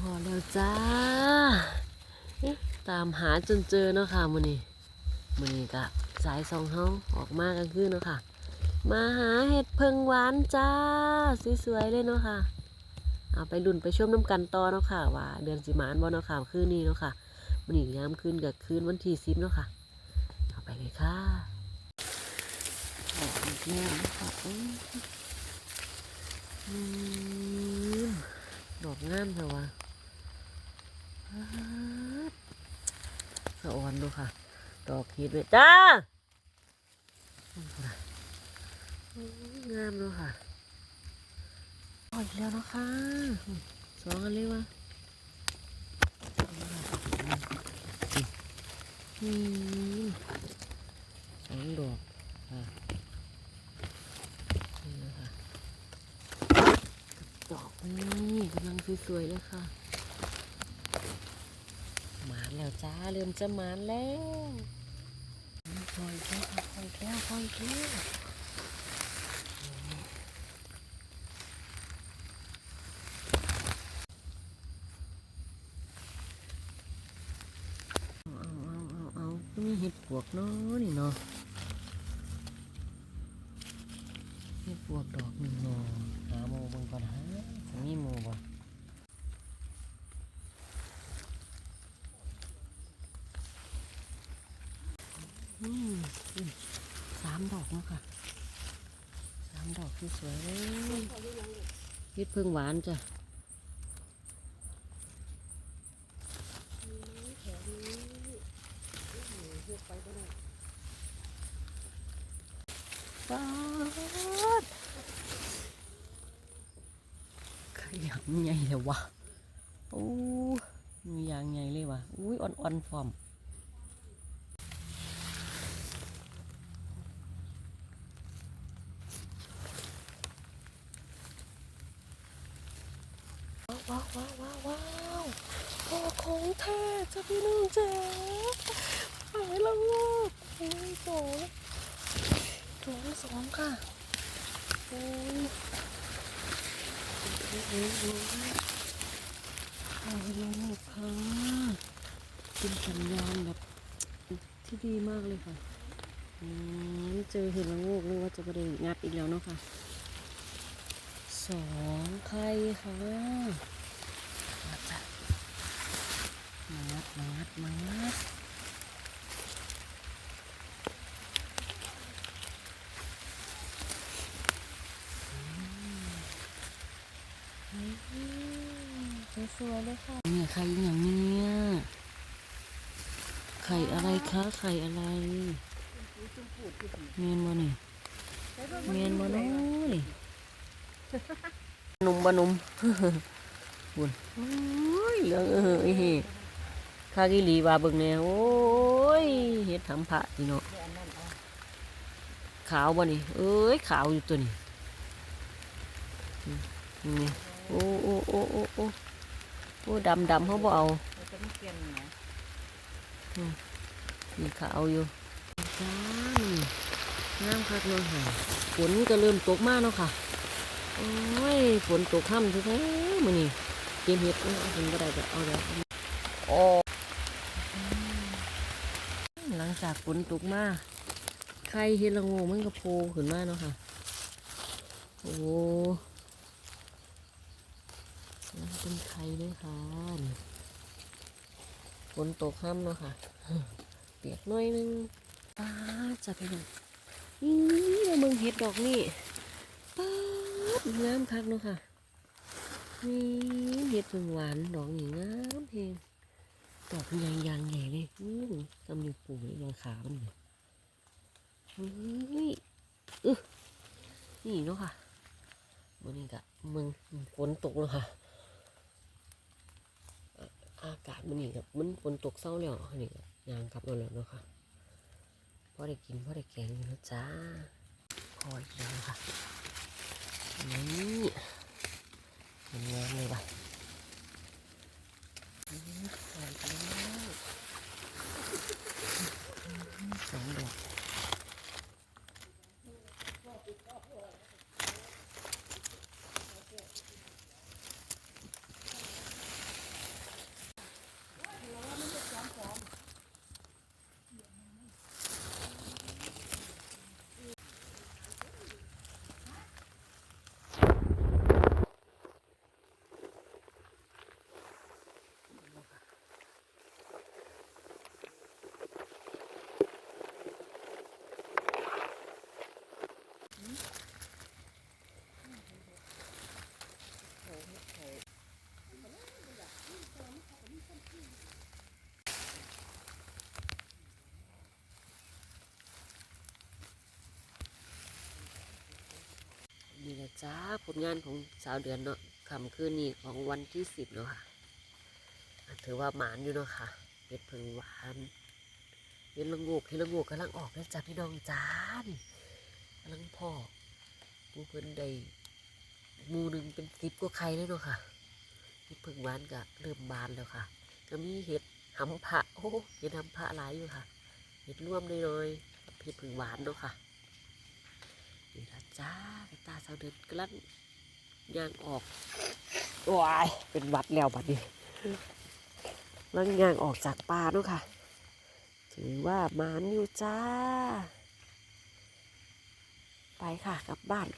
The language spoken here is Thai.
พอแล้วจ้า ตามหาจนเจอเนาะค่ะมื้อนี้มื้อนี้ก็สายสองเฮาออกมากันคือเนาะค่ะ มาหาเห็ดเพิงหวานจ้า สวยๆเลยเนาะค่ะเอาไปดุนไปชมน้ำกันต่อเนาะค่ะ ว่า เดือนสิมานบ่เนาะค่ะคืนนี้เนาะค่ะมื้อนี้ยามคืนกับคืนวันที่10เนาะค่ะ เอาไปเลยค่ะออกอีกแล้วเนะค่ะอืมดอกงามเถอะวะป๊า สะออนเนาะค่ะ ดอกเห็ดเลยจ้า งามเลยค่ะออกอีกแล้วนะคะสองอันเลยวะอืมสองดอกค่ะนี่นะคะดอกนี่กำลังสวยๆเลยค่ะ หมานแล้วจ้าเริ่มจะหมานแล้วคอยแก้วค่ะคอยแก้วคอยแก้วเอาเอาเอาเอามีเห็ดปวกเนาะนี่เนาะเห็ดปวกดอกหนึ่งเนาะหาโมบางก่อนฮะจะมีโมบ่อืมอืม สามดอกเนาะค่ะสามดอกที่สวยเลยเห็ดเพิ่งหวานจ้ะป๊าดขยับใหญ่เลยวะโอ้มีอย่างใหญ่เลยวะอุ้ยอ่อนๆฟอม ว้าวว้าวว้าวว้าวโอ้ของแท้จ้ะพี่น้องจ๋าหายแล้วลูกโอ้ยโตตัวสองค่ะโอ้ยโอ้ยโอ้ยโอ้ยเอาเลยลูกค่ะเป็นสัญญาณแบบที่ดีมากเลยค่ะอืมเจอเห็นละโงกนึกว่าจะประเด็นงัดอีกแล้วเนาะค่ะสองไข่ค่ะ มาจ้ะมางัดมางัดมางัดสวยๆเลยค่ะเนี่ยไข่อย่างเนี้ยไข่อะไรคะไข่อะไรเมียนบ่นี่เมียนบ่น้นี่หนุ่มบ่หนุ่ม บุญโอ้ยเหลืองเออเฮ้ข้ากิลีว่าเบิ่งแน่โอ้ยเฮ็ดทำพระนี่เนาะขาวบ่นี่เอ้ยขาวอยู่ตัวนี้นี่โอ้โอ้โอ้โอ้โอ้โอ้ดำดำเขาบ่เอาจะไม่เปลี่ขาวอยู่จ้านี่งามคักเนาะค่ะฝนก็เริ่มตกมากเนาะค่ะโอ้ยฝนตกค่ำแท้ๆมื้อนี้ เก็บเห็ดเอ้ยถึงบ่ได้ก็เอาแล้วโอ้หลังจากฝนตกมาไข่เห็ดละโงมันก็โผล่ขึ้นมาเนาะค่ะ โอ้เป็นไข่เลยค่ะฝนตกค่ำเนาะค่ะ เปียกน่อยนึงป้าจะไปดูนี่เอามึงเห็ดดอกนี่ป้าดงามคักเนาะค่ะนี่ เห็ดเพิ่งหวานดอกนี่งามเพลงดอกยางยางใหญ่เลยอือตำนิ้วปูเลยยางขามันเลยนี่อึนี่เนาะค่ะวันนี้กะมึงฝนตกแล้วค่ะ อากาศมันนี่กับมันฝนตกเศร้าแล้วนี่ก็ยางกลับมาแล้วเนาะค่ะพอได้กินพอได้แกงอยู่แล้วจ้าพออีกแล้วค่ะนี่มันงามเลยว่ะ Не мешай, не จ้าผลงานของสาวเดือนเนาะคำคืนนี้ของวันที่สิบเนาะค่ะอะถือว่าหมานอยู่เนาะค่ะเห็ดผึ่งหวานเห็ดละโงูกเห็ดละโงูกกำลังออกแล้วจ้าพี่น้องจ้านี่กำลังพอผู้เพิ่นได้หมูหนึ่งเป็นสิบกว่าไข่เลยเนาะค่ะเห็ดผึ่งหวานก็เริ่มบานแล้วค่ะ ก็มีเห็ดหำผะโอ้เห็ดหำผะหลายอยู่ค่ะเห็ดร่วมน้อยๆกับเห็ดผึ่งหวานเนาะค่ะ นี่ละจ้าตาสาวเดินกลั้นยางออกว้ายเป็นวัดแล้วบัดนี้แล้วยางออกจากป่าเนาะค่ะ ถือว่ามานอยู่จ้า ไปค่ะกลับบ้าน